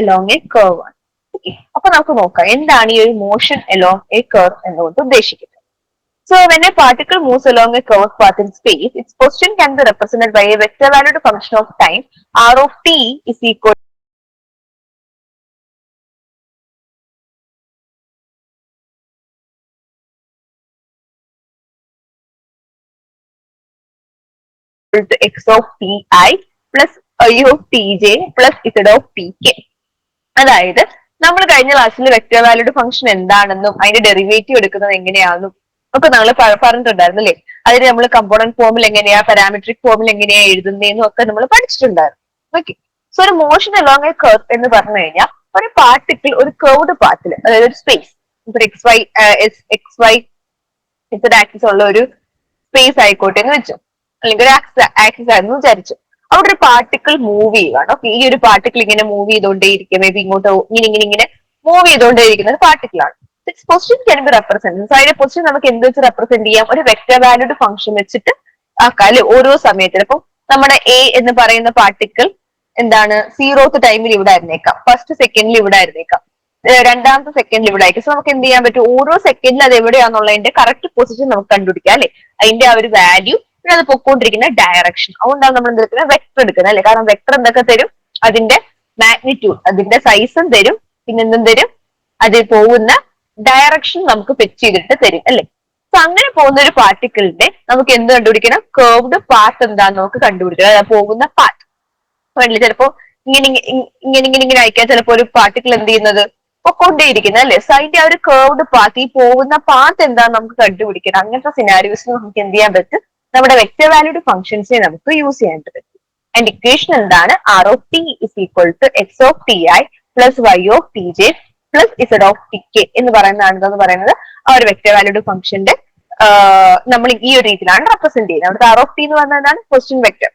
Along a curve ആണ് okay അപ്പൊ നമുക്ക് നോക്കാം എന്താണ് ഈ ഒരു മോഷൻ എലോങ് എ കർവ് എന്നുകൊണ്ട് ഉദ്ദേശിക്കുന്നത് So when a particle moves along a curved path in space, its position can be represented by a vector valued function of time r of t is equal to x of t i plus y of tj plus z of tk. അതായത് നമ്മൾ കഴിഞ്ഞ ക്ലാസ്സിൽ vector valued function എന്താണെന്നും അതിന്റെ derivative എടുക്കുന്നത് എങ്ങനെയാണെന്നും ഒക്കെ നമ്മൾ പറഞ്ഞിട്ടുണ്ടായിരുന്നു അല്ലേ അതിന് നമ്മൾ കമ്പോണന്റ് ഫോമിൽ എങ്ങനെയാ പാരാമെട്രിക് ഫോമിൽ എങ്ങനെയാ എഴുതുന്നതെന്നും ഒക്കെ നമ്മൾ പഠിച്ചിട്ടുണ്ടായിരുന്നു. ഓക്കെ സോ ഒരു മോഷൻ അലോങ് എ കർവ് എന്ന് പറഞ്ഞു കഴിഞ്ഞാൽ ഒരു പാർട്ടിക്കിൾ ഒരു കർവ്ഡ് പാത്തിൽ അതായത് ഒരു space X Y X Y ഇത്ര ആക്സിസ് ഉള്ള ഒരു സ്പേസ് ആയിക്കോട്ടെ എന്ന് വെച്ചു. അല്ലെങ്കിൽ ഒരു ആക്സിസ് ആക്സിസ് ആയിരുന്നു വിചാരിച്ചു. അവിടെ ഒരു പാർട്ടിക്കിൾ മൂവ് ചെയ്യുകയാണ് ഓക്കെ ഈ ഒരു പാർട്ടിക്കിൾ ഇങ്ങനെ മൂവ് ചെയ്തുകൊണ്ടേയിരിക്കും മേ ബി ഇങ്ങോട്ട് ഇങ്ങനെ ഇങ്ങനെ ഇങ്ങനെ മൂവ് ചെയ്തുകൊണ്ടേയിരിക്കുന്ന ഒരു പാർട്ടിക്കിൾ ആണ്. പൊസിഷൻ ക്യാൻ ബി റെപ്രസെന്റ് അതിന്റെ പൊസിഷൻ നമുക്ക് എന്ത് വെച്ച് റെപ്രസെന്റ് ചെയ്യാം? ഒരു വെക്ടർ വാല്യൂഡ് ഫംഗ്ഷൻ വെച്ചിട്ട് ആക്കാം അല്ലെ? ഓരോ സമയത്തിലും ഇപ്പം നമ്മുടെ എ എന്ന് പറയുന്ന പാർട്ടിക്കിൾ എന്താണ്? സീറോത്ത് ടൈമിൽ ഇവിടെ ആയിരുന്നേക്കാം. ഫസ്റ്റ് സെക്കൻഡിൽ ഇവിടെ ആയിരുന്നേക്കാം. രണ്ടാമത്തെ സെക്കൻഡിൽ ഇവിടെ ആയിരിക്കും. സോ നമുക്ക് എന്ത് ചെയ്യാൻ പറ്റും? ഓരോ സെക്കൻഡിൽ അത് എവിടെയാണെന്നുള്ളതിന്റെ കറക്റ്റ് പൊസിഷൻ നമുക്ക് കണ്ടുപിടിക്കാം അല്ലെ? അതിന്റെ ആ ഒരു വാല്യൂ പിന്നെ അത് പൊക്കോണ്ടിരിക്കുന്ന ഡയറക്ഷൻ അതുകൊണ്ടാണ് നമ്മൾ എന്തെടുക്കുന്നത് വെക്ടർ എടുക്കുന്നത് അല്ലെ? കാരണം വെക്ടർ എന്തൊക്കെ തരും? അതിന്റെ മാഗ്നിറ്റ്യൂഡ് അതിന്റെ സൈസും തരും. പിന്നെ എന്തും തരും? അതിൽ പോകുന്ന ഡയറക്ഷൻ നമുക്ക് ഫിക്സ് ചെയ്തിട്ട് തരും അല്ലെ? സോ അങ്ങനെ പോകുന്ന ഒരു പാർട്ടിക്കിളിന്റെ നമുക്ക് എന്ത് കണ്ടുപിടിക്കണം? കേർവ്ഡ് പാത്ത് എന്താന്ന് നമുക്ക് കണ്ടുപിടിക്കണം. അതായത് പോകുന്ന പാത്ത് വേണ്ടില്ല ചിലപ്പോ ഇങ്ങനെ ഇങ്ങനെ ഇങ്ങനെ ഇങ്ങനെ അയക്കാൻ ചിലപ്പോ ഒരു പാർട്ടിക്കിൾ എന്ത് ചെയ്യുന്നത്? പൊക്കൊണ്ടേയിരിക്കുന്നത് അല്ലെ? സോ അതിന്റെ ആ ഒരു കേർവ്ഡ് പാത്ത് ഈ പോകുന്ന പാത്ത് എന്താന്ന് നമുക്ക് കണ്ടുപിടിക്കണം. അങ്ങനത്തെ സിനാരിയോസിൽ നമുക്ക് എന്ത് ചെയ്യാൻ പറ്റും? നമ്മുടെ വെക്ടർ വാല്യൂഡ് ഫംഗ്ഷൻസിനെ നമുക്ക് യൂസ് പറ്റും. ആൻഡ് ഇക്വേഷൻ എന്താണ്? R of T is equal to X of T I plus Y of T J plus Z of T K എന്ന് പറയുന്നതാണ് എന്ന് പറയുന്നത്. ആ ഒരു വെക്ടർ വാല്യൂഡ് ഫംഗ്ഷന്റെ നമ്മൾ ഈ ഒരു രീതിയിലാണ് റെപ്രസെന്റ് ചെയ്യുന്നത്. അവിടുത്തെ ആർ ഓഫ് ടി എന്ന് പറഞ്ഞതാണ് question vector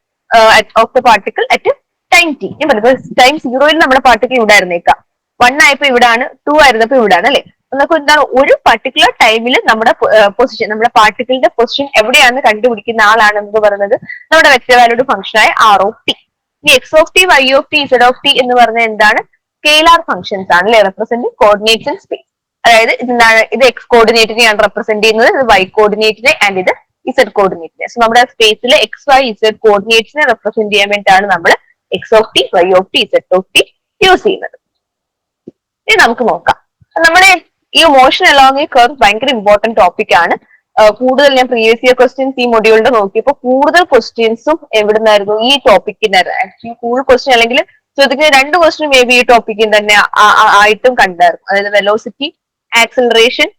of the particle at time T ഞാൻ പറഞ്ഞത് ടൈം സീറോയിൽ നമ്മുടെ പാർട്ടിക്കിൾ ഇവിടെ ആയിരുന്നേക്കാം വൺ ആയപ്പോ ഇവിടാണ് ടു ആയിരുന്നപ്പോ ഇവിടാണ് അല്ലെ? നമുക്ക് എന്താണ് ഒരു പർട്ടിക്കുലർ ടൈമിൽ നമ്മുടെ പൊസിഷൻ നമ്മുടെ പാർട്ടിക്കിളിന്റെ പൊസിഷൻ എവിടെയാണെന്ന് കണ്ടുപിടിക്കുന്ന ആളാണ് എന്ന് പറയുന്നത് നമ്മുടെ വെക്ടർ വാല്യൂഡ് ആയ ആർ ഓഫ് ടി ഈ X of T Y of T Z of T എന്ന് പറഞ്ഞ എന്താണ്? സ്കെയിലാർ ഫംഗ്ഷൻസ് ആണ് അല്ലെ? റെപ്രസെന്റ് കോർഡിനേറ്റ്സ് ഇൻ സ്പേസ് അതായത് ഇതെന്താണ്? ഇത് എക്സ് കോർഡിനേറ്റിനെയാണ് റെപ്രസെന്റ് ചെയ്യുന്നത് ഇത് വൈ കോർഡിനേറ്റിനെ ആൻഡ് ഇത് ഇസഡ് കോർഡിനേറ്റിനെ സോ നമ്മുടെ സ്പേസിലെ എക്സ് വൈ ഇസഡ് കോർഡിനേറ്റ്സിനെ റെപ്രസെന്റ് ചെയ്യാൻ വേണ്ടിയിട്ടാണ് നമ്മൾ X of T Y of T Z of T use ചെയ്യുന്നത്. ഇനി നമുക്ക് നോക്കാം. നമ്മുടെ ഈ മോഷൻ അലോങ് ഈ കർവ് ഭയങ്കര ഇമ്പോർട്ടന്റ് ടോപ്പിക് ആണ്. കൂടുതൽ ഞാൻ പ്രീവിയസ് ഇയർ ക്വസ്റ്റ്യൻസ് ഈ മൊഡ്യൂളിന്റെ നോക്കിയപ്പോൾ കൂടുതൽ ക്വസ്റ്റ്യൻസും എവിടുന്നായിരുന്നു ഈ ടോപ്പിക്കിനായിരുന്നു ആക്ച്വലി കൂടുതൽ ക്വസ്റ്റ്യൻ അല്ലെങ്കിൽ ചോദിക്കുന്ന രണ്ട് ക്വസ്റ്റ്യൻ മേ ബി ഈ ടോപ്പിക്കിൽ തന്നെ ആയിട്ടും കണ്ടായിരുന്നു. അതായത് velocity acceleration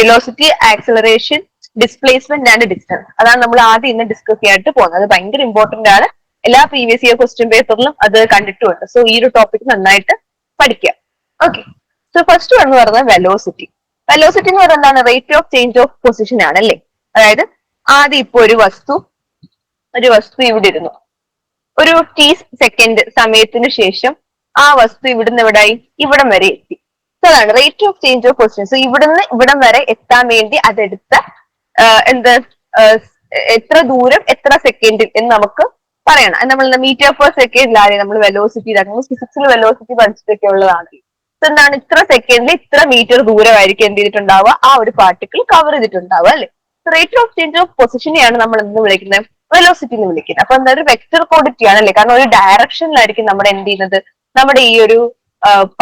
velocity acceleration displacement and distance അതാണ് നമ്മൾ ആദ്യം ഇന്ന് ഡിസ്കസ് ചെയ്യാനായിട്ട് പോകുന്നത്. അത് ഭയങ്കര ഇമ്പോർട്ടന്റ് ആണ്. എല്ലാ പ്രീവിയസ് ഇയർ ക്വസ്റ്റ്യൻ പേപ്പറിലും അത് കണ്ടിട്ടുമുണ്ട്. സോ ഈ ഒരു ടോപ്പിക് നന്നായിട്ട് പഠിക്കുക ഓക്കെ സോ ഫസ്റ്റ് എന്ന് പറയുന്നത് വെലോസിറ്റി വെലോസിറ്റി എന്ന് പറയുന്നത് എന്താണ്? Rate of change of position ആണ് അല്ലേ? അതായത് ആദ്യം ഇപ്പൊ ഒരു വസ്തു ഒരു വസ്തു ഇവിടെ ഇരുന്നു. ഒരു ടി സെക്കൻഡ് സമയത്തിന് ശേഷം ആ വസ്തു ഇവിടുന്ന് എവിടായി? ഇവിടം വരെ എത്തി. സോ അതാണ് rate of change of position so ഇവിടുന്ന് ഇവിടം വരെ എത്താൻ വേണ്ടി അതെടുത്ത എന്താ എത്ര ദൂരം എത്ര സെക്കൻഡിൽ എന്ന് നമുക്ക് പറയണം. നമ്മൾ മീറ്റർ പെർ സെക്കൻഡിലാണ് നമ്മൾ വെലോസിറ്റി ഫിസിക്സിൽ വെലോസിറ്റി പഠിച്ചിട്ടൊക്കെ ഉള്ളതാണ്. എന്താണ്? ഇത്ര സെക്കൻഡിൽ ഇത്ര മീറ്റർ ദൂരമായിരിക്കും എന്ത് ചെയ്തിട്ടുണ്ടാവുക? ആ ഒരു പാർട്ടിക്കിൾ കവർ ചെയ്തിട്ടുണ്ടാവുക അല്ലെ? റേറ്റ് ഓഫ് ചേഞ്ച് ഓഫ് പൊസിഷനെയാണ് നമ്മൾ എന്ത് വിളിക്കുന്നത്. വെലോസിറ്റി എന്ന് വിളിക്കുന്നത്. അപ്പൊ എന്താ ഒരു വെക്ടർ ക്വാണ്ടിറ്റി ആണല്ലേ കാരണം ഒരു ഡയറക്ഷനിലായിരിക്കും നമ്മൾ എന്ത് ചെയ്യുന്നത്? നമ്മുടെ ഈ ഒരു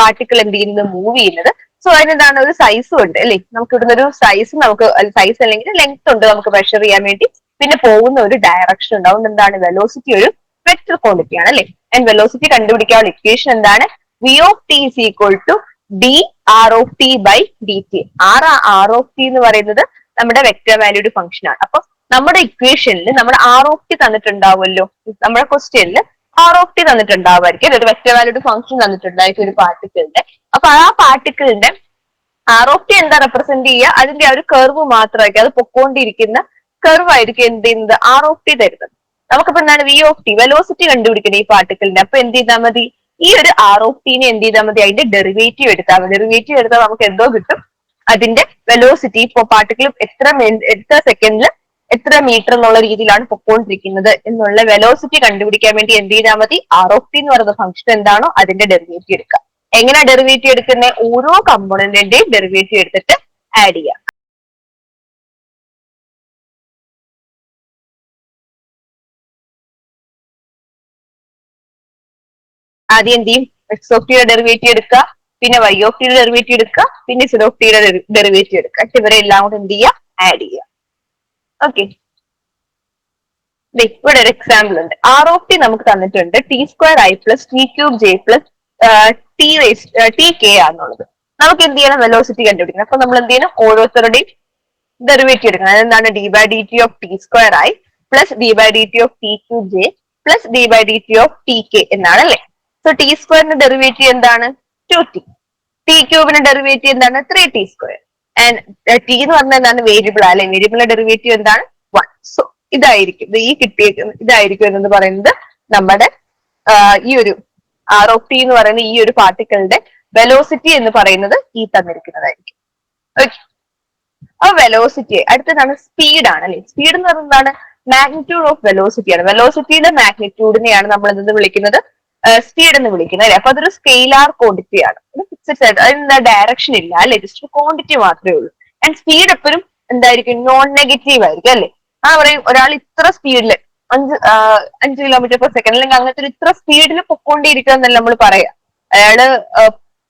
പാർട്ടിക്കിൾ എന്ത് ചെയ്യുന്നത്? മൂവ് ചെയ്യുന്നത്. സോ അതിനെന്താണ്? ഒരു സൈസും ഉണ്ട് അല്ലേ? നമുക്ക് ഇവിടുന്ന് ഒരു സൈസ് നമുക്ക് സൈസ് അല്ലെങ്കിൽ ലെങ്ത് ഉണ്ട് നമുക്ക് മെഷർ ചെയ്യാൻ വേണ്ടി. പിന്നെ പോകുന്ന ഒരു ഡയറക്ഷൻ ഉണ്ട്. അതുകൊണ്ട് എന്താണ്? വെലോസിറ്റി ഒരു വെക്ടർ ക്വാണ്ടിറ്റി ആണ് അല്ലേ? ആൻഡ് വെലോസിറ്റി കണ്ടുപിടിക്കാനുള്ള ഇക്വേഷൻ എന്താണ്? V of T is equal to D R of T by D T R R of T എന്ന് പറയുന്നത് നമ്മുടെ വെക്റ്റർ വാല്യൂഡ് ഫംഗ്ഷൻ ആണ്. അപ്പൊ നമ്മുടെ ഇക്വേഷനിൽ നമ്മൾ ആർ ഓഫ് ടി തന്നിട്ടുണ്ടാവുമല്ലോ. നമ്മുടെ ക്വസ്റ്റ്യനിൽ ആർ ഓഫ് ടി തന്നിട്ടുണ്ടാവുമായിരിക്കും. ഒരു വെക്റ്റർ വാല്യൂഡ് ഫംഗ്ഷൻ തന്നിട്ടുണ്ടായിരിക്കും ഒരു പാർട്ടിക്കിളിന്റെ അപ്പൊ ആ പാർട്ടിക്കിളിന്റെ ആർ ഓഫ് ടി എന്താ റെപ്രസെന്റ് ചെയ്യുക? അതിന്റെ ആ ഒരു കർവ് മാത്രമായിരിക്കും. അത് പൊക്കോണ്ടിരിക്കുന്ന കർവ് ആയിരിക്കും എന്ത് ചെയ്യുന്നത്? ആർ ഓഫ് ടി തരുന്നത്. നമുക്കിപ്പോ എന്താണ് വി ഓഫ് ടി വെലോസിറ്റി കണ്ടുപിടിക്കുന്നത് ഈ പാർട്ടിക്കിളിന്റെ അപ്പൊ എന്ത് ചെയ്താൽ മതി? ഈ ഒരു ആർ ഓഫ് ടീനെ എന്ത് ചെയ്താൽ മതി? അതിന്റെ ഡെറിവേറ്റീവ് എടുത്താൽ മതി. ഡെറിവേറ്റീവ് എടുത്താൽ നമുക്ക് എന്തോ കിട്ടും? അതിന്റെ വെലോസിറ്റി ഇപ്പോ പാർട്ടിക്കിൾ എത്ര എത്ര സെക്കൻഡിൽ എത്ര മീറ്റർ എന്നുള്ള രീതിയിലാണ് പൊക്കോണ്ടിരിക്കുന്നത് എന്നുള്ള വെലോസിറ്റി കണ്ടുപിടിക്കാൻ വേണ്ടി എന്ത് ചെയ്താൽ മതി? ആർ ഓഫ് ടി എന്ന് പറയുന്ന ഫംഗ്ഷൻ എന്താണോ അതിന്റെ ഡെറിവേറ്റീവ് എടുക്കുക. എങ്ങനെ ഡെറിവേറ്റീവ് എടുക്കുന്ന? ഓരോ കമ്പോണന്റിന്റെയും ഡെറിവേറ്റീവ് എടുത്തിട്ട് ആഡ് ചെയ്യാം ആദ്യം എന്ത് ചെയ്യും? എക്സ് ഓഫ് ടിയുടെ ഡെറിവേറ്റീവ് എടുക്കുക. പിന്നെ വൈ ഓഫ് ടിയുടെ ഡെറിവേറ്റീവ് എടുക്കുക. പിന്നെ സെഡ് ഓഫ് ടിയുടെ ഡെറിവേറ്റീവ് എടുക്കുക. ഇവരെ എല്ലാം കൂടെ എന്ത് ചെയ്യുക? ആഡ് ചെയ്യുക. ഓക്കെ ഇവിടെ ഒരു എക്സാമ്പിൾ ഉണ്ട്. ആർ ഓഫ് ടി നമുക്ക് തന്നിട്ടുണ്ട് T square I plus T cube J plus T waste T K ആണെന്നുള്ളത്. നമുക്ക് എന്ത് ചെയ്യണം? വെലോസിറ്റി കണ്ടുപിടിക്കണം. അപ്പൊ നമ്മൾ എന്ത് ചെയ്യണം? ഓരോരുത്തരുടെയും ഡെറിവേറ്റീവ് എടുക്കണം. അതെന്താണ് D by D T of T square I plus D by D T of T cube J plus D by D T of T K എന്നാണ് അല്ലെ? സോ ടി സ്ക്വയറിന്റെ ഡെറിവേറ്റീവ് എന്താണ്? ടു ടി ടി ക്യൂബിന്റെ derivative എന്താണ്? Three T square and T എന്ന് പറഞ്ഞാൽ എന്താണ്? Variable അല്ലെ? വേരിയബിളിന്റെ ഡെറിവേറ്റീവ് എന്താണ്? വൺ സോ ഇതായിരിക്കും. ഈ കിട്ടിയേക്കുന്നത് ഇതായിരിക്കും എന്ന് പറയുന്നത് നമ്മുടെ ഈ ഒരു ആർ ഓഫ് ടി എന്ന് പറയുന്ന ഈ ഒരു പാർട്ടിക്കിളിന്റെ വെലോസിറ്റി എന്ന് പറയുന്നത് ഈ തന്നിരിക്കുന്നതായിരിക്കും. ഓക്കെ അപ്പൊ വെലോസിറ്റി അടുത്തതാണ് സ്പീഡ് ആണ് അല്ലെ? സ്പീഡ് എന്ന് പറയുന്നതാണ് മാഗ്നിറ്റ്യൂഡ് ഓഫ് വെലോസിറ്റി ആണ്. വെലോസിറ്റിയുടെ മാഗ്നിറ്റ്യൂഡിനെയാണ് നമ്മൾ എന്ത് വിളിക്കുന്നത്? സ്പീഡ് എന്ന് വിളിക്കുന്നത് അല്ലെ? അപ്പൊ അതൊരു സ്കെയിലാർ ക്വാണ്ടിറ്റി ആണ്. ഫിക്സഡ് ആയിട്ട് അതിനെന്താ ഡയറക്ഷൻ ഇല്ല അല്ലെ? ജസ്റ്റ് ക്വാണ്ടിറ്റി മാത്രമേ ഉള്ളൂ. ആൻഡ് സ്പീഡ് എപ്പോഴും എന്തായിരിക്കും? നോൺ നെഗറ്റീവ് ആയിരിക്കും അല്ലെ? ആ പറയും ഒരാൾ ഇത്ര സ്പീഡിൽ അഞ്ച് അഞ്ച് കിലോമീറ്റർ പെർ സെക്കൻഡ് അല്ലെങ്കിൽ അങ്ങനത്തെ ഒരു ഇത്ര സ്പീഡിൽ പൊക്കോണ്ടിരിക്കുക എന്നല്ല നമ്മൾ പറയാം. അയാൾ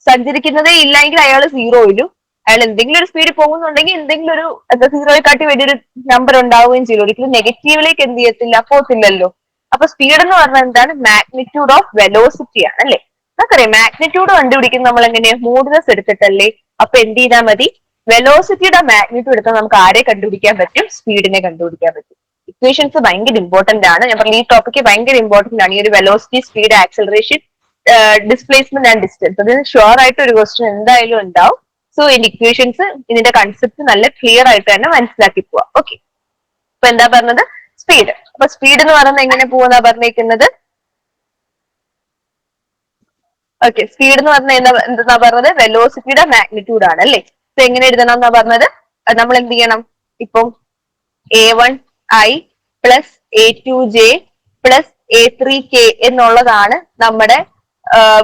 സഞ്ചരിക്കുന്നതേ ഇല്ലെങ്കിൽ അയാൾ സീറോയിലും അയാൾ എന്തെങ്കിലും ഒരു സ്പീഡിൽ പോകുന്നുണ്ടെങ്കിൽ എന്തെങ്കിലും ഒരു സീറോയെ കാട്ടി വലിയൊരു നമ്പർ ഉണ്ടാവുകയും ചെയ്യും. ഒരിക്കലും നെഗറ്റീവിലേക്ക് എന്ത് ചെയ്യത്തില്ല പോത്തില്ലല്ലോ അപ്പൊ സ്പീഡ് എന്ന് പറഞ്ഞാൽ എന്താണ്? മാഗ്നിറ്റ്യൂഡ് ഓഫ് വെലോസിറ്റി ആണ് അല്ലെ? നമുക്കറിയാം മാഗ്നിറ്റ്യൂഡ് കണ്ടുപിടിക്കുന്ന നമ്മൾ എങ്ങനെയാ? മോഡുലസ് എടുത്തിട്ടല്ലേ? അപ്പൊ എന്ത് ചെയ്താൽ മതി? വെലോസിറ്റിയുടെ മാഗ്നിറ്റ്യൂഡ് എടുത്താൽ നമുക്ക് ആരെ കണ്ടുപിടിക്കാൻ പറ്റും? സ്പീഡിനെ കണ്ടുപിടിക്കാൻ പറ്റും. ഇക്വേഷൻസ് ഭയങ്കര ഇമ്പോർട്ടന്റ് ആണ്. ഞാൻ പറഞ്ഞ ഈ ടോപ്പിക്ക് ഭയങ്കര ഇമ്പോർട്ടന്റ് ആണ്. ഈ ഒരു velocity speed acceleration displacement and distance അതിന് ഷുവർ ആയിട്ട് ഒരു ക്വസ്റ്റ്യൻ എന്തായാലും ഉണ്ടാവും. സോ ഇതിന്റെ ഇക്വേഷൻസ് ഇതിന്റെ കൺസെപ്റ്റ് നല്ല ക്ലിയർ ആയിട്ട് തന്നെ മനസ്സിലാക്കി പോവാം. ഓക്കെ അപ്പൊ എന്താ പറഞ്ഞത്? സ്പീഡ് അപ്പൊ സ്പീഡ് എന്ന് പറയുന്നത് എങ്ങനെ പോകുന്ന പറഞ്ഞിരിക്കുന്നത് ഓക്കെ സ്പീഡ് എന്ന് പറഞ്ഞ എന്താ എന്താ പറഞ്ഞത്? വെലോസിറ്റിയുടെ മാഗ്നിറ്റ്യൂഡ് ആണ് അല്ലേ? ഇപ്പൊ എങ്ങനെ എഴുതണം എന്നാ പറഞ്ഞത് നമ്മൾ എന്ത് ചെയ്യണം? ഇപ്പം A one I plus A two J plus A three K എന്നുള്ളതാണ് നമ്മുടെ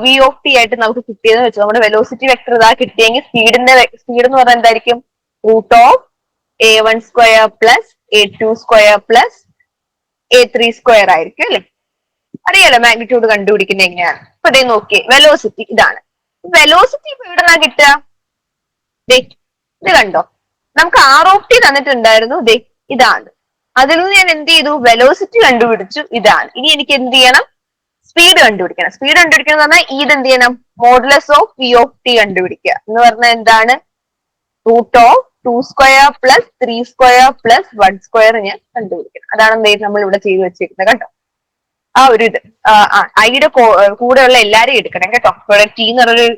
വി ഓഫ് ടി ആയിട്ട് നമുക്ക് കിട്ടിയതെന്ന് വെച്ചു. നമ്മുടെ വെലോസിറ്റി വെക്ടർ ഇതാ കിട്ടിയെങ്കിൽ സ്പീഡിന്റെ സ്പീഡ് എന്ന് പറഞ്ഞാൽ എന്തായിരിക്കും? Root of A one square plus A two square plus A three square ആയിരിക്കും അല്ലെ? അറിയാലോ മാഗ്നിറ്റ്യൂഡ് കണ്ടുപിടിക്കുന്ന എങ്ങനെയാണ്? അപ്പൊ ഇതേ നോക്കിയേ വെലോസിറ്റി ഇതാണ്. വെലോസിറ്റി ഇപ്പൊ എവിടെന്നാ കിട്ടുക? ഇത് കണ്ടോ? നമുക്ക് ആർ ഓഫ് ടി തന്നിട്ടുണ്ടായിരുന്നു. ദേ ഇതാണ്. അതിൽ നിന്ന് ഞാൻ എന്ത് ചെയ്തു? വെലോസിറ്റി കണ്ടുപിടിച്ചു. ഇതാണ്. ഇനി എനിക്ക് എന്ത് ചെയ്യണം? സ്പീഡ് കണ്ടുപിടിക്കണം. സ്പീഡ് കണ്ടുപിടിക്കണം എന്ന് പറഞ്ഞാൽ ഇത് എന്ത് ചെയ്യണം? Modulus of V of T കണ്ടുപിടിക്കുക. എന്ന് പറഞ്ഞാൽ എന്താണ്? Root of two square plus three square plus one square ഞാൻ കണ്ടുപിടിക്കണം. അതാണ് എന്തെങ്കിലും നമ്മൾ ഇവിടെ ചെയ്തു വെച്ചിരിക്കുന്നത് കേട്ടോ. ആ ഒരു ഇത്. ഐയുടെ കൂടെയുള്ള എല്ലാരെയും എടുക്കണം കേട്ടോ. ഇവിടെ ടി എന്ന് പറഞ്ഞൊരു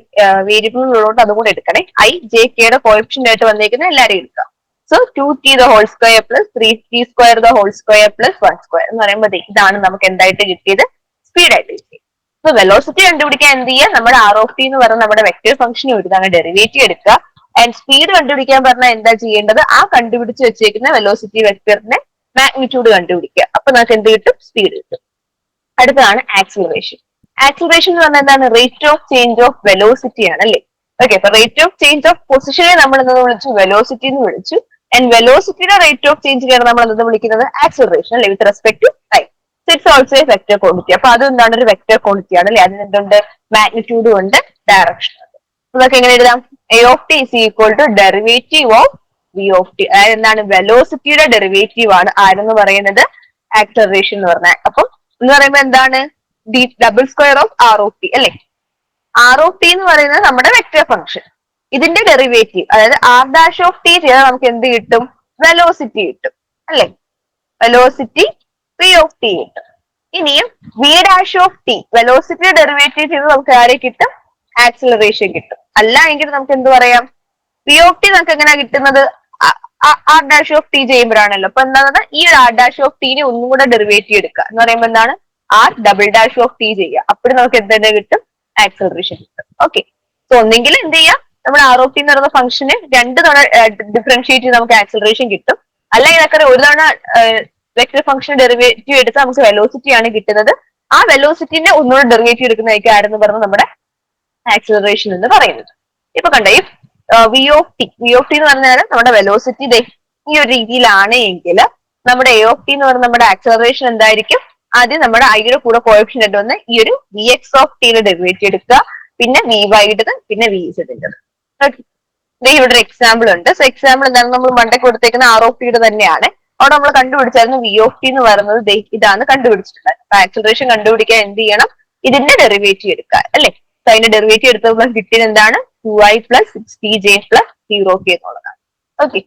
വേരിയബിൾ ഉള്ളതുകൊണ്ട് അതും കൂടെ എടുക്കണേ. ഐ ജെ കെയുടെ കോയപ്ഷന്റ് ആയിട്ട് വന്നിരിക്കുന്ന എല്ലാരെയും എടുക്കാം. So two T the whole square plus three T square the whole square plus one square എന്ന് പറയുമ്പോൾ ഇതാണ് നമുക്ക് എന്തായിട്ട് കിട്ടിയത്? സ്പീഡ് ആയിട്ട് കിട്ടിയത് സോ വെലോസിറ്റി കണ്ടുപിടിക്കാൻ എന്ത് ചെയ്യുക? നമ്മുടെ ആർ ഓഫ് ടി എന്ന് പറയുന്ന നമ്മുടെ വെക്ടർ ഫംഗ്ഷൻ അങ്ങനെ ഡെറിവേറ്റീവ് എടുക്കുക. ആൻഡ് സ്പീഡ് കണ്ടുപിടിക്കാൻ പറഞ്ഞാൽ എന്താ ചെയ്യേണ്ടത്? ആ കണ്ടുപിടിച്ച് വെച്ചേക്കുന്ന വെലോസിറ്റി വെക്ടറിന്റെ മാഗ്നിറ്റ്യൂഡ് കണ്ടുപിടിക്കുക. അപ്പൊ നമുക്ക് എന്ത് കിട്ടും? സ്പീഡ് കിട്ടും. അടുത്തതാണ് ആക്സിലറേഷൻ ആക്സിലറേഷൻ എന്ന് പറഞ്ഞാൽ എന്താണ്? Rate of change of velocity ആണ് അല്ലേ? ഓക്കെ അപ്പൊ റേറ്റ് ഓഫ് ചേഞ്ച് ഓഫ് പൊസിഷനെ നമ്മൾ എന്നത് വിളിച്ചു? വെലോസിറ്റി എന്ന് വിളിച്ചു. ആൻഡ് വെലോസിറ്റിയുടെ റേറ്റ് ഓഫ് ചേഞ്ചിനെയാണ് നമ്മൾ എന്നത് വിളിക്കുന്നത്? ആക്സിലറേഷൻ അല്ലെ? With respect to time it's also a vector quantity അപ്പൊ അത് എന്താണ്? ഒരു വെക്ടർ ക്വാണ്ടിറ്റി ആണ് അല്ലെ? അതിന് എന്തുണ്ട്? മാഗ്നിറ്റ്യൂഡും ഉണ്ട്. ഡയറക്ഷൻ നമുക്ക് എങ്ങനെ എഴുതാം? A of T is equal to derivative of V of T അതായത് എന്താണ്? വെലോസിറ്റിയുടെ ഡെറിവേറ്റീവ് ആണ് ആരെന്ന് പറയുന്നത്? ആക്സലറേഷൻ എന്ന് പറഞ്ഞാൽ. അപ്പം എന്ന് പറയുമ്പോൾ എന്താണ്? D double square of R of T അല്ലെ? ആർ ഓഫ് ടി എന്ന് പറയുന്നത് നമ്മുടെ വെക്ടർ ഫംഗ്ഷൻ ഇതിന്റെ ഡെറിവേറ്റീവ് അതായത് ആർ ഡാഷ് ഓഫ് ടി ചെയ്താൽ നമുക്ക് എന്ത് കിട്ടും? വെലോസിറ്റി കിട്ടും അല്ലെ? വെലോസിറ്റി വി ഓഫ് ടി കിട്ടും. ഇനിയും V dash of T velocity derivative ചെയ്ത് നമുക്ക് ആരെ കിട്ടും? ആക്സിലറേഷൻ കിട്ടും. അല്ല എങ്കിൽ നമുക്ക് എന്ത് പറയാം? പി ഓഫ് ടി നമുക്ക് എങ്ങനെയാ കിട്ടുന്നത്? ആർ ഡാഷ് ഓഫ് ടി ചെയ്യുമ്പോഴാണല്ലോ. അപ്പൊ എന്താണ് ഈ ഒരു ആർ ഡാഷ് ഓഫ് ടീനെ ഒന്നും കൂടെ ഡെറിവേറ്റീവ് എടുക്കുക. എന്ന് പറയുമ്പോൾ എന്താണ്? R double dash of T ചെയ്യുക. അപ്പോഴും നമുക്ക് എന്ത് തന്നെ കിട്ടും? ആക്സലറേഷൻ കിട്ടും. ഓക്കെ സോ ഒന്നെങ്കിൽ എന്ത് ചെയ്യാം? നമ്മൾ ആർ ഓഫ് ടി എന്ന് പറയുന്ന ഫംഗ്ഷന് രണ്ട് തവണ ഡിഫറൻഷിയേറ്റ് ചെയ്ത് നമുക്ക് ആക്സലറേഷൻ കിട്ടും. അല്ലെങ്കിൽ അതൊക്കെ ഒരു തവണ വെക്ടർ ഫംഗ്ഷൻ ഡെറിവേറ്റീവ് എടുത്താൽ നമുക്ക് വെലോസിറ്റി ആണ് കിട്ടുന്നത്. ആ വെലോസിറ്റിന്റെ ഒന്നുകൂടെ ഡെറിവേറ്റീവ് എടുക്കുന്നതായിരിക്കും ആരെന്ന് പറഞ്ഞാൽ നമ്മുടെ ആക്സിലറേഷൻ എന്ന് പറയുന്നത്. ഇപ്പൊ കണ്ടോ ഈ V of T V of T എന്ന് പറഞ്ഞാൽ നമ്മുടെ വെലോസിറ്റി ഈ ഒരു രീതിയിലാണ് എങ്കിൽ നമ്മുടെ എ ഓഫ് ടി എന്ന് പറഞ്ഞാൽ നമ്മുടെ ആക്സിലറേഷൻ എന്തായിരിക്കും? ആദ്യം നമ്മുടെ ഐയുടെ കൂടെ കോഎഫിഷ്യന്റ് വന്ന് ഈ ഒരു വി എക്സ് ഓഫ് ടിയുടെ ഡെറിവേറ്റീവ് എടുക്കുക. പിന്നെ വി വൈയുടേത് പിന്നെ വി ഇസഡിന്റെത് ഓക്കെ ഇവിടെ ഒരു എക്സാമ്പിൾ ഉണ്ട്. സോ എക്സാമ്പിൾ എന്താണ്? നമ്മൾ മണ്ടയ്ക്ക് കൊടുത്തേക്കുന്ന ആർ ഓഫ് ടിയുടെ തന്നെയാണ്. അവിടെ നമ്മൾ കണ്ടുപിടിച്ചായിരുന്നു വി ഓഫ് ടി എന്ന് പറയുന്നത് ഇതാണ് കണ്ടുപിടിച്ചിട്ടുള്ളത്. ആക്സിലറേഷൻ കണ്ടുപിടിക്കാൻ എന്ത് ചെയ്യണം? ഇതിന്റെ ഡെറിവേറ്റീവ് എടുക്കുക അല്ലെ? സോ അതിന്റെ ഡെറിവേറ്റീവ് എടുത്തപ്പോൾ കിട്ടിയത് എന്താണ്? Two I plus six T J plus zero K എന്നുള്ളതാണ്. ഓക്കെ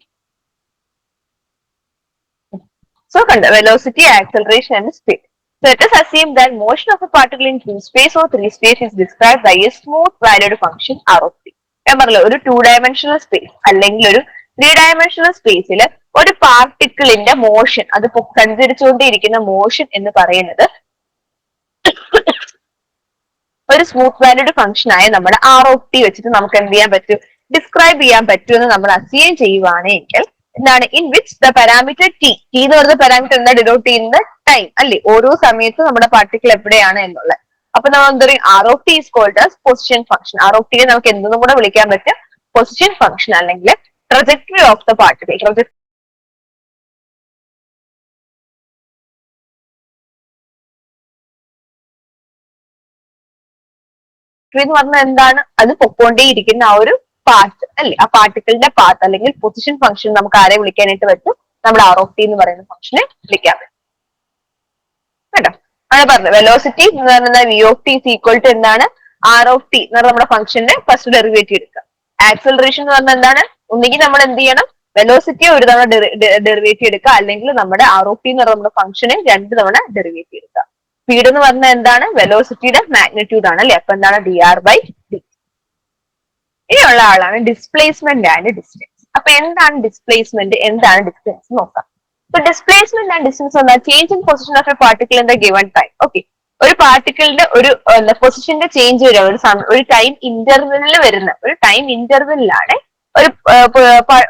സോ കണ്ട? Velocity acceleration and speed So let us assume that motion of a particle in two space or three space is described by a smooth valued function r of t. പറഞ്ഞല്ലോ ഒരു two dimensional space അല്ലെങ്കിൽ ഒരു three dimensional സ്പേസിൽ ഒരു പാർട്ടിക്കിളിന്റെ motion അത് സഞ്ചരിച്ചുകൊണ്ടിരിക്കുന്ന motion എന്ന് പറയുന്നത് ഒരു സ്മൂത്ത് വാല്യൂഡ് ഫംഗ്ഷൻ ആയ നമ്മുടെ ആർ ഓഫ് ടി വെച്ചിട്ട് നമുക്ക് എന്ത് ചെയ്യാൻ പറ്റും? ഡിസ്ക്രൈബ് ചെയ്യാൻ പറ്റുമെന്ന് നമ്മൾ അസൈൻ ചെയ്യുവാണെങ്കിൽ എന്താണ്? In which the parameter T T എന്ന് പറയുന്ന പാരാമീറ്റർ എന്താ? ഡിനോട്ട് ചെയ്യുന്നത് ടൈം അല്ലേ? ഓരോ സമയത്തും നമ്മുടെ പാർട്ടിക്കിൾ എവിടെയാണ് എന്നുള്ളത്. അപ്പൊ നമ്മൾ എന്താ പറയും? R of T is called as position function R of ടിയെ നമുക്ക് എന്തെന്നും കൂടെ വിളിക്കാൻ പറ്റും? പൊസിഷൻ ഫംഗ്ഷൻ അല്ലെങ്കിൽ trajectory of the particle trajectory എന്ന് പറഞ്ഞാൽ എന്താണ്? അത് പൊക്കോണ്ടേയിരിക്കുന്ന ആ ഒരു പാത്ത് അല്ലെ? ആ പാർട്ടിക്കിളിന്റെ പാത്ത് അല്ലെങ്കിൽ പൊസിഷൻ ഫംഗ്ഷൻ നമുക്ക് ആരെ വിളിക്കാനായിട്ട് പറ്റും? നമ്മുടെ ആർ ഓഫ് ടി എന്ന് പറയുന്ന ഫംഗ്ഷനെ വിളിക്കാൻ പറ്റും. കേട്ടോ? ആണ് വെലോസിറ്റി എന്ന് പറയുന്നത് V of T equal to എന്താണ്? ആർ ഓഫ് ടി എന്ന് പറഞ്ഞ നമ്മുടെ ഫംഗ്ഷന്റെ ഫസ്റ്റ് ഡെറിവേറ്റീവ് എടുക്കുക. ആക്സലറേഷൻ എന്ന് പറഞ്ഞാൽ എന്താണ്? ഒന്നുകിൽ നമ്മൾ എന്ത് ചെയ്യണം? വെലോസിറ്റി ഒരു തവണ ഡെറിവേറ്റീവ് എടുക്കുക. അല്ലെങ്കിൽ നമ്മുടെ ആർ ഓഫ് ടി എന്ന് പറഞ്ഞ നമ്മുടെ ഫംഗ്ഷനെ രണ്ട് തവണ ഡെറിവേറ്റീവ് എടുക്കുക. സ്പീഡ് എന്ന് പറഞ്ഞാൽ എന്താണ്? വെലോസിറ്റിയുടെ മാഗ്നിറ്റ്യൂഡ് ആണ് അല്ലെ? അപ്പൊ എന്താണ്? ഡി ആർ ബൈ ഡി ഇനിയുള്ള ആളാണ് ഡിസ്പ്ലേസ്മെന്റ് ആൻഡ് ഡിസ്റ്റൻസ് അപ്പൊ എന്താണ് ഡിസ്പ്ലേസ്മെന്റ് എന്താണ് ഡിസ്റ്റൻസ് നോക്കാം. ഇപ്പൊ ഡിസ്പ്ലേസ്മെന്റ് ആൻഡ് ഡിസ്റ്റൻസ് എന്നാൽ change in position of a particle in given time okay ഒരു പാർട്ടിക്കിളിന്റെ ഒരു പൊസിഷന്റെ ചേഞ്ച് വരിക. ഒരു സമയം ഒരു ടൈം ഇന്റർവെല്ലിൽ വരുന്ന ഒരു ടൈം ഇന്റർവെല്ലിലാണ് ഒരു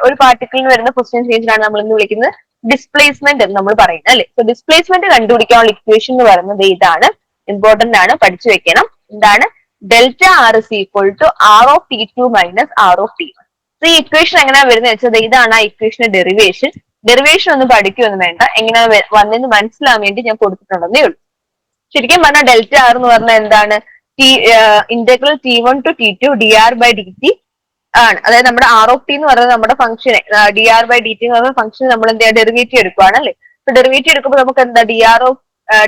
ഒരു പാർട്ടിക്കിളിന് വരുന്ന പൊസിഷൻ ചേഞ്ചിലാണ് നമ്മൾ ഇന്ന് വിളിക്കുന്നത്. ഡിസ്പ്ലേസ്മെന്റ് നമ്മൾ പറയുന്നത് അല്ലെ? സോ ഡിസ്പ്ലേസ്മെന്റ് കണ്ടുപിടിക്കാനുള്ള ഇക്വേഷൻ എന്ന് പറയുന്നത് ഇതാണ്. ഇമ്പോർട്ടന്റ് ആണ് പഠിച്ചു വെക്കണം. എന്താണ്? Delta R is equal to R of T two minus R of T one ഈ ഇക്വേഷൻ എങ്ങനെയാ വരുന്നത് വെച്ചാൽ ഇതാണ് ആ ഇക്വേഷന്റെ ഡെറിവേഷൻ ഡെറിവേഷൻ ഒന്നും പഠിക്കുമെന്ന് വേണ്ട. എങ്ങനെയാ വന്നെന്ന് മനസ്സിലാവാൻ വേണ്ടി ഞാൻ കൊടുത്തിട്ടുണ്ടെന്നേ ഉള്ളൂ. ശരിക്കും പറഞ്ഞാൽ ഡെൽറ്റ ആർ എന്ന് പറഞ്ഞാൽ എന്താണ്? T integral T one two T two D R by D T ആണ്. അതായത് നമ്മുടെ ആർ ഓഫ് ടി എന്ന് പറയുന്നത് നമ്മുടെ ഫംഗ്ഷനെ D R by D T എന്ന് പറയുന്ന ഫംഗ്ഷൻ നമ്മൾ എന്താ ഡെറിവേറ്റീവ് എടുക്കുവാണ് അല്ലേ? ഡെറിവേറ്റീവ് എടുക്കുമ്പോൾ നമുക്ക് എന്താ D R of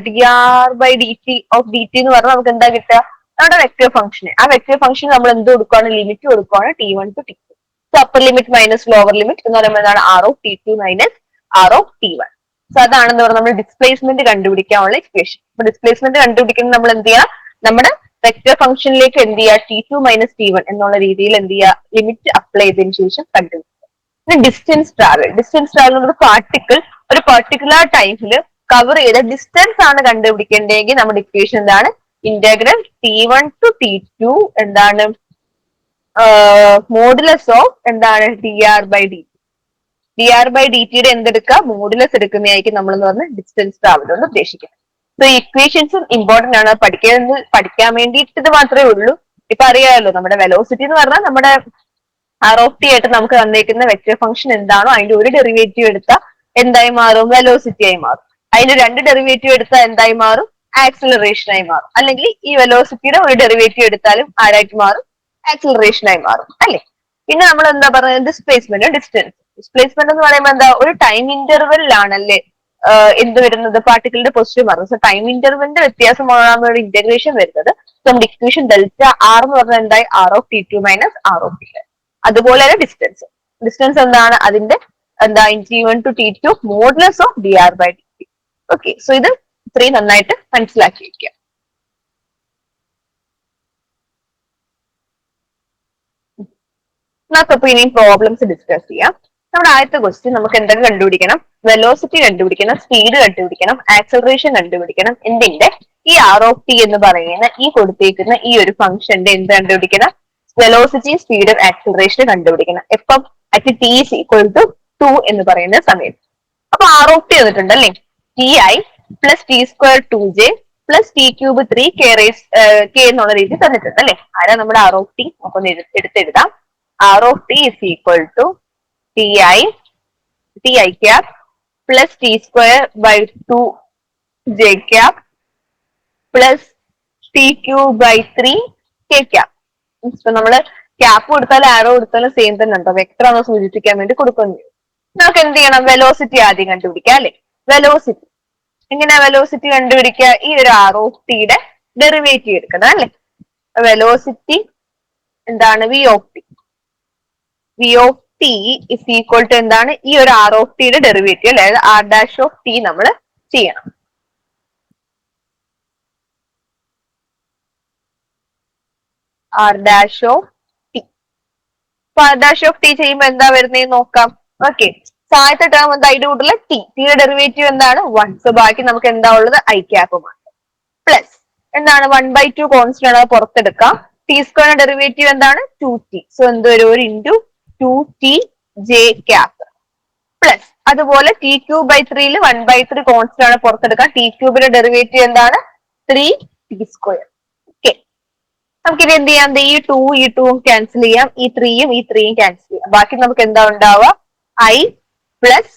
D R by D T of D T എന്ന് പറഞ്ഞാൽ നമുക്ക് എന്താ കിട്ടുക? നമ്മുടെ വെക്ടർ ഫംഗ്ഷന് ആ വെക്ടർ ഫംഗ്ഷൻ നമ്മൾ എന്ത് കൊടുക്കുകയാണ് ലിമിറ്റ് കൊടുക്കുകയാണ് T one two T two so upper limit minus lower limit എന്ന് പറയുമ്പോൾ എന്താണ്? R of T two minus R of T one so അതാണ് എന്ന് പറഞ്ഞാൽ നമ്മൾ ഡിസ്പ്ലേസ്മെന്റ് കണ്ടുപിടിക്കാനുള്ള ഇക്വേഷൻ ഡിസ്പ്ലേസ്മെന്റ് കണ്ടുപിടിക്കുന്നത് നമ്മൾ എന്ത് ചെയ്യുക നമ്മുടെ വെക്ടർ ഫംഗ്ഷനിലേക്ക് എന്ത് ചെയ്യുക T two minus T one എന്നുള്ള രീതിയിൽ എന്ത് ചെയ്യുക ലിമിറ്റ് അപ്ലൈ ചെയ്തതിനു ശേഷം കണ്ടുപിടിക്കുക. ഡിസ്റ്റൻസ് ട്രാവൽ ഡിസ്റ്റൻസ് ട്രാവൽ എന്നുള്ളത് പാർട്ടിക്കിൾ ഒരു പെർട്ടിക്കുലർ ടൈമിൽ കവർ ചെയ്ത ഡിസ്റ്റൻസ് ആണ് കണ്ടുപിടിക്കേണ്ടതെങ്കിൽ നമ്മുടെ ഇക്വേഷൻ എന്താണ്? Integral T one two T two എന്താണ്? മോഡുലസ് ഓഫ് എന്താണ്? D R by D D R by D ടിയുടെ എന്തെടുക്കുക? മോഡുലസ് എടുക്കുന്നതായിരിക്കും നമ്മൾ എന്ന് പറഞ്ഞ ഡിസ്റ്റൻസ് ട്രാവൽ എന്ന് ഉദ്ദേശിക്കുന്നത്. സോ ഇക്വേഷൻസും ഇമ്പോർട്ടന്റ് ആണ്. പഠിക്കാൻ പഠിക്കാൻ വേണ്ടിയിട്ട് ഇത് മാത്രമേ ഉള്ളൂ. ഇപ്പൊ അറിയാമല്ലോ നമ്മുടെ വെലോസിറ്റി എന്ന് പറഞ്ഞാൽ നമ്മുടെ ആർ ഓഫ് ടി ആയിട്ട് നമുക്ക് തന്നേക്കുന്ന വെക്റ്റർ ഫംഗ്ഷൻ എന്താണോ അതിന്റെ ഒരു ഡെറിവേറ്റീവ് എടുത്താൽ എന്തായി മാറും? വെലോസിറ്റി ആയി മാറും. അതിന്റെ രണ്ട് ഡെറിവേറ്റീവ് എടുത്താൽ എന്തായി മാറും? ആക്സിലറേഷൻ ആയി മാറും. അല്ലെങ്കിൽ ഈ വെലോസിറ്റിയുടെ ഒരു ഡെറിവേറ്റീവ് എടുത്താലും ആരായിട്ട് മാറും? ആക്സിലറേഷൻ ആയി മാറും. അല്ലെ? പിന്നെ നമ്മൾ എന്താ പറയുന്നത് ഡിസ്പ്ലേസ്മെന്റ് ഡിസ്റ്റൻസ് ഡിസ്പ്ലേസ്മെന്റ് എന്ന് പറയുമ്പോൾ എന്താ? ഒരു ടൈം ഇന്റർവെല്ലിലാണല്ലേ എന്ത് വരുന്നത്? പാർട്ടിക്കിളിന്റെ പോസിറ്റീവ് മാറുന്നത് സോ ടൈം ഇന്റർവെലിന്റെ വ്യത്യാസമാണ് ഇന്റഗ്രേഷൻ വരുന്നത്. നമ്മുടെ ഇക്വേഷൻ ഡെൽറ്റ ആർ എന്ന് പറഞ്ഞാൽ എന്തായി? R of T two minus R of T അതുപോലെ തന്നെ ഡിസ്റ്റൻസ് ഡിസ്റ്റൻസ് എന്താണ്? അതിന്റെ എന്താ? T one two T two modulus of D R by D T okay so ഇത് ഇത്രയും നന്നായിട്ട് മനസ്സിലാക്കി വയ്ക്കുക നമുക്കപ്പോ ഇനി പ്രോബ്ലംസ് ഡിസ്കസ് ചെയ്യാം. നമ്മുടെ ആദ്യത്തെ ക്വസ്റ്റ്യൻ നമുക്ക് എന്തൊക്കെ കണ്ടുപിടിക്കണം? വെലോസിറ്റി കണ്ടുപിടിക്കണം സ്പീഡ് കണ്ടുപിടിക്കണം ആക്സലറേഷൻ കണ്ടുപിടിക്കണം എന്തിന്റെ? ഈ ആർ ഓഫ് ടി എന്ന് പറയുന്ന ഈ കൊടുത്തേക്കുന്ന ഈ ഒരു ഫംഗ്ഷന്റെ എന്ത് കണ്ടുപിടിക്കണം? വെലോസിറ്റി സ്പീഡ് ആക്സലറേഷൻ കണ്ടുപിടിക്കണം. എപ്പം at T is equal to two എന്ന് പറയുന്ന സമയത്ത് അപ്പൊ ആർ ഓഫ് ടി വന്നിട്ടുണ്ട് അല്ലേ T I plus T square two J plus T cube three K raise K എന്നുള്ള രീതി തന്നിട്ടുണ്ട് അല്ലേ ആരാ നമ്മുടെ ആർ ഓഫ് ടി നമുക്കൊന്ന് എടുത്തെഴുതാം. R of T is equal to T I T I cap plus T square by two J cap plus T cube by three K cap ഇപ്പൊ നമ്മൾ cap കൊടുത്താലും ആരോ കൊടുത്താലും സെയിം തന്നെ ഉണ്ടോ വെക്ടർ ആണോ സൂചിപ്പിക്കാൻ വേണ്ടി കൊടുക്കുന്നു. നമുക്ക് എന്ത് ചെയ്യണം? വെലോസിറ്റി ആദ്യം കണ്ടുപിടിക്കാം അല്ലെ? വെലോസിറ്റി എങ്ങനെയാ വെലോസിറ്റി കണ്ടുപിടിക്കുക? ഈ ഒരു ആർ ഓഫ് ടിയുടെ ഡെറിവേറ്റീവ് എടുക്കണം അല്ലെ? വെലോസിറ്റി എന്താണ്? V of T V of T is equal to എന്താണ്? ഈ ഒരു ആർ ഓഫ് ടിയുടെ ഡെറിവേറ്റീവ് അതായത് ആർ ഡാഷ് ഓഫ് ടി നമ്മൾ ചെയ്യണം. ആർ ഡാഷ് ഓഫ് ടി അപ്പൊ ആർ ഡാഷ് ഓഫ് ടി ചെയ്യുമ്പോൾ എന്താ വരുന്നതെന്ന് നോക്കാം. ഓക്കെ താഴത്തെ ടേം എന്താ? അതിന്റെ കൂട്ടിൽ ടി ടിയുടെ ഡെറിവേറ്റീവ് എന്താണ്? വൺ സോ ബാക്കി നമുക്ക് എന്താ ഉള്ളത്? ഐ ക്യാപ്പ് മാത്രം പ്ലസ് എന്താണ്? വൺ ബൈ ടു കോൺസ്റ്റന്റ് ആണ് പുറത്തെടുക്കാം. ടി സ്ക്വയറിന്റെ ഡെറിവേറ്റീവ് എന്താണ്? ടു ടി സോ എന്ത് ഒരു into two T J cap plus അതുപോലെ ടി ക്യൂ ബൈ ത്രീയിൽ വൺ ബൈ ത്രീ കോൺസ്റ്റന്റ് ആണ് പുറത്തെടുക്കാൻ ടി ക്യൂബിന്റെ ഡെറിവേറ്റീവ് എന്താണ്? ത്രീ ടി സ്ക്വയർ ഓക്കെ നമുക്കിനി എന്ത് ചെയ്യാം? ഈ ടു ഈ ടൂവും ക്യാൻസൽ ചെയ്യാം. ഈ ത്രീയും ഈ ത്രീയും ക്യാൻസൽ ചെയ്യാം. ബാക്കി നമുക്ക് എന്താ ഉണ്ടാവുക? I plus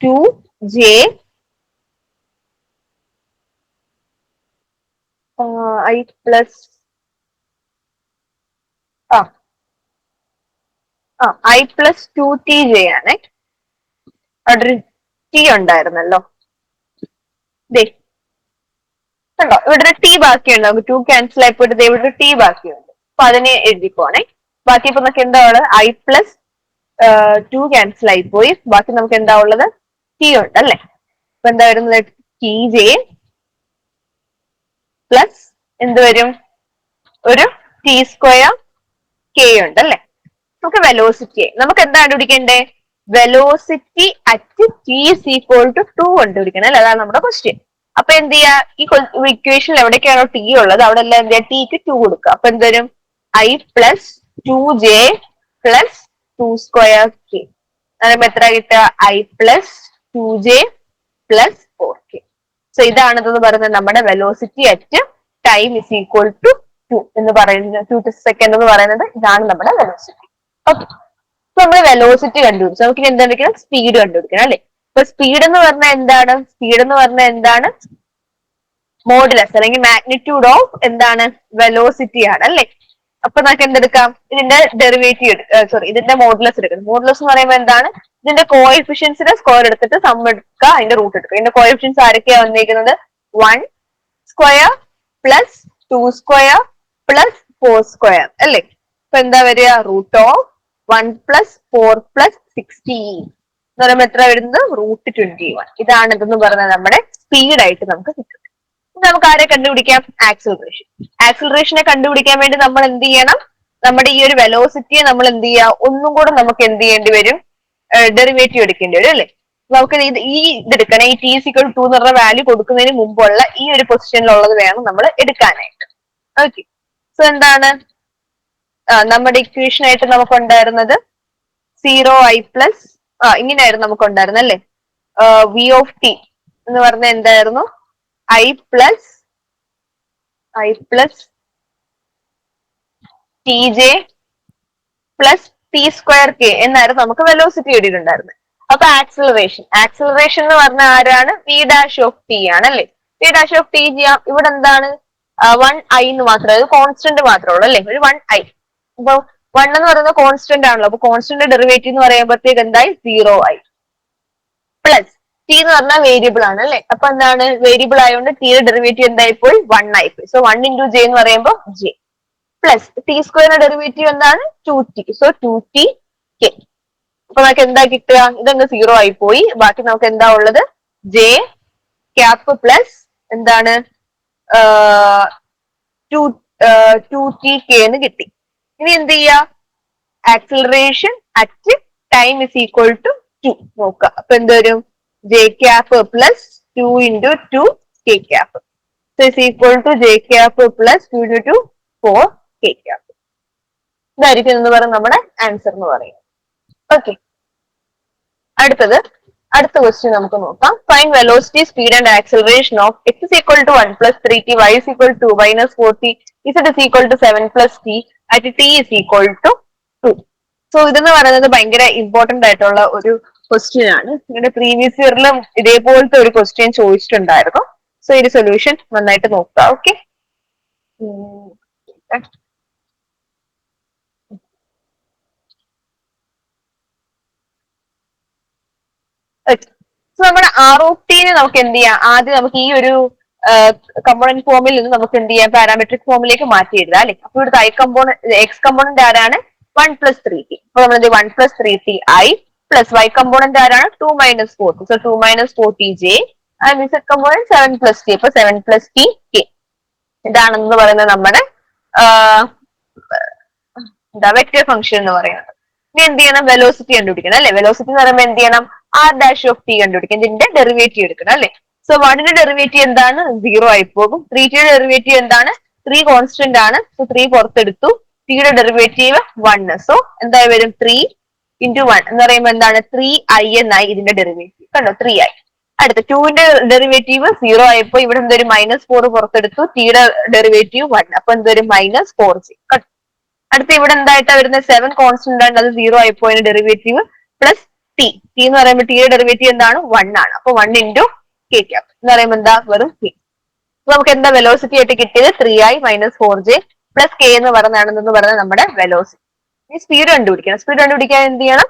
two J I plus ആ I plus two T J അവിടെ ഒരു ടി ഉണ്ടായിരുന്നല്ലോ. ദേ കണ്ടോ? ഇവിടെ ഒരു ടി ബാക്കിയുണ്ട്. നമുക്ക് ടു ക്യാൻസൽ ആയിപ്പോയിട്ട് ദേ ഇവിടെ ഒരു ടി ബാക്കിയുണ്ട്. അപ്പൊ അതിനെ എഴുതിക്കോണേ ബാക്കി ഇപ്പൊ നമുക്ക് എന്താ ഉള്ളത്? ഐ പ്ലസ് ടു ക്യാൻസൽ ആയി പോയി. ബാക്കി നമുക്ക് എന്താ ഉള്ളത്? ടി ഉണ്ട് അല്ലെ? അപ്പൊ എന്താ വരുന്നത്? ടി ജെ പ്ലസ് എന്ത് വരും? ഒരു ടി സ്ക്വയർ കെ ഉണ്ട് അല്ലെ? നമുക്ക് വെലോസിറ്റി നമുക്ക് എന്താ കണ്ടുപിടിക്കണ്ടേ? Velocity at T is equal to two കണ്ടുപിടിക്കണം അല്ലെ? അതാണ് നമ്മുടെ ക്വസ്റ്റ്യൻ അപ്പൊ എന്ത് ചെയ്യാ? ഈ ഇക്വേഷനിൽ എവിടേക്കാണോ ടി ഉള്ളത് അവിടെ എല്ലാം എന്ത് ചെയ്യാ? ടിക്ക് ടു കൊടുക്കുക. അപ്പൊ എന്ത് വരും? I plus two J plus two square K അതായത് എത്ര കിട്ടുക? I plus two J plus four K so ഇതാണെന്ന് പറയുന്നത് നമ്മുടെ velocity at time is equal to two എന്ന് പറയുന്നത് ടു സെക്കൻഡ് എന്ന് പറയുന്നത് ഇതാണ് നമ്മുടെ വെലോസിറ്റി ഓക്കെ നമ്മൾ വെലോസിറ്റി കണ്ടുപിടിച്ചു. നമുക്ക് എന്താ കണ്ടുപിടിക്കണം സ്പീഡ് കണ്ടുപിടിക്കണം അല്ലെ? ഇപ്പൊ സ്പീഡ് എന്ന് പറഞ്ഞാൽ എന്താണ്? സ്പീഡ് എന്ന് പറഞ്ഞാൽ എന്താണ്? മോഡുലസ് അല്ലെങ്കിൽ മാഗ്നിറ്റ്യൂഡ് ഓഫ് എന്താണ്? വെലോസിറ്റി ആണ് അല്ലെ? അപ്പൊ നമുക്ക് എന്തെടുക്കാം? ഇതിന്റെ ഡെറിവേറ്റീവ് സോറി ഇതിന്റെ മോഡുലസ് എടുക്കണം. മോഡുലസ് എന്ന് പറയുമ്പോൾ എന്താണ്? ഇതിന്റെ കോഎഫിഷ്യൻസിന്റെ സ്ക്വയർ എടുത്തിട്ട് സം എടുക്കുക. അതിന്റെ റൂട്ട് എടുക്കുക. ഇതിന്റെ കോഎഫിഷ്യൻസ് ആരൊക്കെയാണ് വന്നിരിക്കുന്നത്? One square plus two square plus four square അല്ലേ? ഇപ്പൊ എന്താ വരിക? Root of one plus four plus sixteen എന്ന് പറയുമ്പോൾ എത്ര വരുന്നത്? റൂട്ട് ട്വന്റി വൺ ഇതാണ് ഇതെന്ന് പറഞ്ഞ നമ്മുടെ സ്പീഡ് ആയിട്ട് നമുക്ക് കിട്ടുന്നത്. നമുക്ക് ആരെ കണ്ടുപിടിക്കാം? ആക്സിലറേഷൻ ആക്സിലറേഷനെ കണ്ടുപിടിക്കാൻ വേണ്ടി നമ്മൾ എന്ത് ചെയ്യണം? നമ്മുടെ ഈ ഒരു വെലോസിറ്റിയെ നമ്മൾ എന്ത് ചെയ്യുക? ഒന്നും കൂടെ നമുക്ക് എന്ത് ചെയ്യേണ്ടി വരും? ഡെറിവേറ്റീവ് എടുക്കേണ്ടി വരും അല്ലേ? നമുക്ക് ഇത് ഈ ഇതെടുക്കണം ഈ ടി സിക്കൾ ടു എന്ന് പറഞ്ഞ വാല്യൂ കൊടുക്കുന്നതിന് മുമ്പുള്ള ഈ ഒരു പൊസിഷനിലുള്ളത് വേണം നമ്മൾ എടുക്കാനായിട്ട്. ഓക്കെ സോ എന്താണ്? നമ്മുടെ ഇക്വേഷൻ ആയിട്ട് നമുക്ക് ഉണ്ടായിരുന്നത് സീറോ ഐ പ്ലസ് ആ ഇങ്ങനെയായിരുന്നു നമുക്ക് ഉണ്ടായിരുന്നത് അല്ലേ വി ഓഫ് ടി എന്ന് പറഞ്ഞ എന്തായിരുന്നു? I plus I plus T J plus T square K എന്നായിരുന്നു നമുക്ക് വെലോസിറ്റി എഴുതിയിട്ടുണ്ടായിരുന്നത് അപ്പൊ ആക്സിലറേഷൻ ആക്സിലറേഷൻ എന്ന് പറഞ്ഞ ആരാണ്? വി ഡാഷ് ഓഫ് ടി ആണ് അല്ലേ? V dash of T G ഇവിടെ എന്താണ്? വൺ ഐ എന്ന് മാത്രമേ കോൺസ്റ്റന്റ് മാത്രമേ ഉള്ളൂ അല്ലേ? ഒരു വൺ ഐ അപ്പൊ വൺ എന്ന് പറയുന്നത് കോൺസ്റ്റന്റ് ആണല്ലോ. അപ്പൊ കോൺസ്റ്റന്റ് ഡെറിവേറ്റീവ് എന്ന് പറയുമ്പോഴത്തേക്ക് എന്തായി? സീറോ ആയി. പ്ലസ് ടി എന്ന് പറഞ്ഞാൽ വേരിയബിൾ ആണ് അല്ലെ? അപ്പൊ എന്താണ്? വേരിയബിൾ ആയതുകൊണ്ട് ടിയുടെ ഡെറിവേറ്റീവ് എന്തായി പോയി? വൺ ആയി പോയി. സോ വൺ ഇന്റു ജെ എന്ന് പറയുമ്പോൾ ജെ പ്ലസ് ടി സ്ക്വയറിന്റെ ഡെറിവേറ്റീവ് എന്താണ്? Two T so two T K അപ്പൊ നമുക്ക് എന്താ കിട്ടുക? ഇതങ്ങ് സീറോ ആയി പോയി. ബാക്കി നമുക്ക് എന്താ ഉള്ളത്? ജെ ക്യാപ് പ്ലസ് എന്താണ്? ടു ടു ടി കെ എന്ന് കിട്ടി. ഇനി എന്ത് ചെയ്യാ? Acceleration at time is equal to two നോക്ക അപ്പൊ എന്ത് വരും? J cap plus two into two K cap so is equal to J cap plus two into two four K cap ഇതായിരിക്കും എന്ന് പറയുന്നത് നമ്മുടെ ആൻസർ എന്ന് പറയുന്നത്. ഓക്കെ അടുത്തത്. അടുത്ത ക്വസ്റ്റ്യൻ നമുക്ക് നോക്കാം. Fine velocity speed and acceleration of X equal to one plus three T Y is equal to minus four T is equal to seven plus T at T is equal to two so ഇതെന്ന് പറയുന്നത് ഭയങ്കര important ആയിട്ടുള്ള ഒരു question ആണ്. നിങ്ങളുടെ previous ഇയറിലും ഇതേപോലത്തെ ഒരു question ചോദിച്ചിട്ടുണ്ടായിരുന്നു. സോ ഇതിന്റെ സൊല്യൂഷൻ നന്നായിട്ട് നോക്കുക ഓക്കെ നമ്മുടെ ആർ ഒ ടിനെ നമുക്ക് എന്ത് ചെയ്യാം? ആദ്യം നമുക്ക് ഈ ഒരു കമ്പോണന്റ് ഫോമിൽ നിന്ന് നമുക്ക് എന്ത് ചെയ്യാം? പാരാമെട്രിക് ഫോമിലേക്ക് മാറ്റി എഴുതാം അല്ലെ? അപ്പൊ ഇവിടുത്തെ ഐ കമ്പോണന്റ് എക്സ് കമ്പോണന്റ് ആരാണ്? വൺ പ്ലസ് ത്രീ ടി അപ്പൊ നമ്മൾ one plus three T I plus Y component ആരാണ്? Two minus four so two minus four T J and Z component seven plus T അപ്പൊ seven plus T K ഇതാണെന്ന് പറയുന്നത് നമ്മുടെ എന്താ vector function എന്ന് പറയുന്നത്. ഇനി എന്ത് ചെയ്യണം? വെലോസിറ്റി കണ്ടുപിടിക്കണം അല്ലെ? വെലോസിറ്റി എന്ന് പറയുമ്പോൾ എന്ത് ചെയ്യണം? ആർ ഡാഷ് ഓഫ് ടി കണ്ടുപിടിക്കണം. ഇതിന്റെ ഡെറിവേറ്റീവ് എടുക്കണം അല്ലെ? സോ വണ്ണിന്റെ ഡെറിവേറ്റീവ് എന്താണ്? സീറോ ആയി പോകും ത്രീ ടിയുടെ ഡെറിവേറ്റീവ് എന്താണ്? ത്രീ കോൺസ്റ്റന്റ് ആണ്. സോ ത്രീ പുറത്തെടുത്തു. ടിയുടെ ഡെറിവേറ്റീവ് വണ് സോ എന്തായി വരും? ത്രീ ഇന്റു വൺ എന്ന് പറയുമ്പോൾ എന്താണ്? ത്രീ ഐ എന്നായി ഇതിന്റെ ഡെറിവേറ്റീവ് കണ്ടോ? ത്രീ ഐ അടുത്ത ടുവിന്റെ ഡെറിവേറ്റീവ് സീറോ ആയപ്പോ ഇവിടെ എന്തൊരു മൈനസ് ഫോർ പുറത്തെടുത്തു. ടിയുടെ ഡെറിവേറ്റീവ് വൺ അപ്പൊ എന്തൊരു മൈനസ് ഫോർ ജി അടുത്ത ഇവിടെ എന്തായിട്ടാ വരുന്ന സെവൻ കോൺസ്റ്റന്റ് ആണ്. അത് സീറോ ആയപ്പോ അതിന്റെ ഡെറിവേറ്റീവ് പ്ലസ് ടി ടി എന്ന് പറയുമ്പോൾ ടിയുടെ ഡെറിവേറ്റീവ് എന്താണ്? വൺ ആണ്. അപ്പൊ വൺ ഇന്റു കെ എന്ന് പറയുമ്പോൾ എന്താ? വെറും ടി അപ്പൊ നമുക്ക് എന്താ വെലോസിറ്റി ആയിട്ട് കിട്ടിയത്? Three I minus four J plus K എന്ന് പറയുന്നതാണെന്ന് പറഞ്ഞ നമ്മുടെ വെലോസിറ്റി ഈ സ്പീഡ് കണ്ടുപിടിക്കണം. സ്പീഡ് കണ്ടുപിടിക്കാൻ എന്ത് ചെയ്യണം?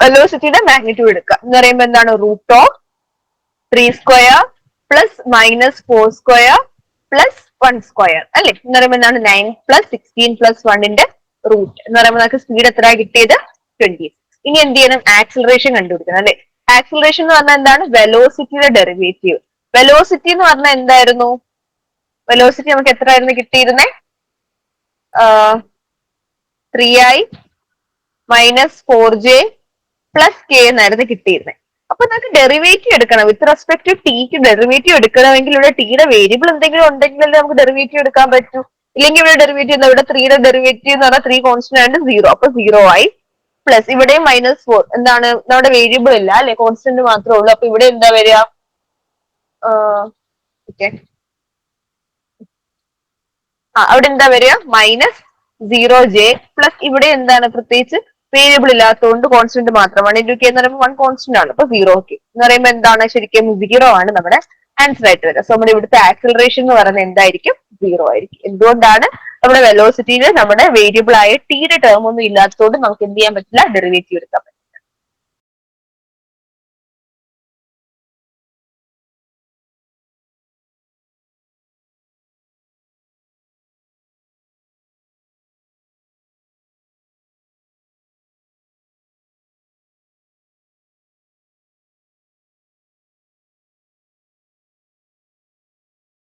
വെലോസിറ്റിയുടെ മാഗ്നിറ്റ്യൂഡ് എടുക്കുക. എന്ന് പറയുമ്പോൾ എന്താണ്? Root of three square plus minus four square plus one square അല്ലെ? എന്ന് പറയുമ്പോൾ എന്താണ്? നയൻ പ്ലസ് സിക്സ്റ്റീൻ പ്ലസ് വണ്ണിന്റെ റൂട്ട് എന്ന് പറയുമ്പോൾ നമുക്ക് സ്പീഡ് എത്ര കിട്ടിയത്? ട്വന്റി ഇനി എന്ത് ചെയ്യണം? ആക്സിലറേഷൻ കണ്ടുപിടിക്കണം. അല്ലെ? ആക്സിലറേഷൻ എന്ന് പറഞ്ഞാൽ എന്താണ്? വെലോസിറ്റിയുടെ ഡെറിവേറ്റീവ് വെലോസിറ്റി എന്ന് പറഞ്ഞാൽ എന്തായിരുന്നു? വെലോസിറ്റി നമുക്ക് എത്ര ആയിരുന്നു കിട്ടിയിരുന്നേ three I minus four J plus K എന്നായിരുന്നു കിട്ടിയിരുന്നത് അപ്പൊ നമുക്ക് ഡെറിവേറ്റീവ് എടുക്കണം. വിത്ത് റെസ്പെക്ട് ടു ടിക്ക് ഡെറിവേറ്റീവ് എടുക്കണമെങ്കിൽ ഇവിടെ ടിയുടെ വേരിയബിൾ എന്തെങ്കിലും ഉണ്ടെങ്കിലല്ലേ നമുക്ക് ഡെറിവേറ്റീവ് എടുക്കാൻ പറ്റൂ. ഇല്ലെങ്കിൽ ഇവിടെ ഡെറിവേറ്റീവ് ഇവിടെ ത്രീയുടെ ഡെറിവേറ്റീവ് എന്ന് പറഞ്ഞാൽ ത്രീ കോൺസ്റ്റന്റ് ആയിട്ട് സീറോ അപ്പൊ സീറോ ആയി പ്ലസ് ഇവിടെ മൈനസ് ഫോർ എന്താണ്? നമ്മുടെ വേരിയബിൾ ഇല്ല അല്ലെ? കോൺസ്റ്റന്റ് മാത്രമേ ഉള്ളൂ. അപ്പൊ ഇവിടെ എന്താ വരിക? ഓക്കെ ആ അവിടെ എന്താ വരിക? മൈനസ് സീറോ ജെ പ്ലസ് ഇവിടെ എന്താണ് പ്രത്യേകിച്ച്? വേരിയബിൾ ഇല്ലാത്തതുകൊണ്ട് കോൺസ്റ്റന്റ് മാത്രം വൺ ഇന്റു കെ എന്ന് പറയുമ്പോൾ വൺ കോൺസ്റ്റന്റ് ആണ്. അപ്പൊ സീറോ കെ എന്ന് പറയുമ്പോൾ എന്താണ്? ശരിക്കും സീറോ ആണ് നമ്മുടെ ആൻസർ ആയിട്ട് വരിക സോ നമ്മുടെ ഇവിടുത്തെ ആക്സിലറേഷൻ എന്ന് പറയുന്നത് എന്തായിരിക്കും? സീറോ ആയിരിക്കും. എന്തുകൊണ്ടാണ്? നമ്മുടെ വെലോസിറ്റിയിൽ നമ്മുടെ വേരിയബിൾ ആയ ടിയുടെ ടേം ഒന്നും ഇല്ലാത്തതുകൊണ്ട് നമുക്ക് എന്ത് ചെയ്യാൻ പറ്റില്ല? ഡെറിവേറ്റീവ് എടുക്കാൻ പറ്റില്ല.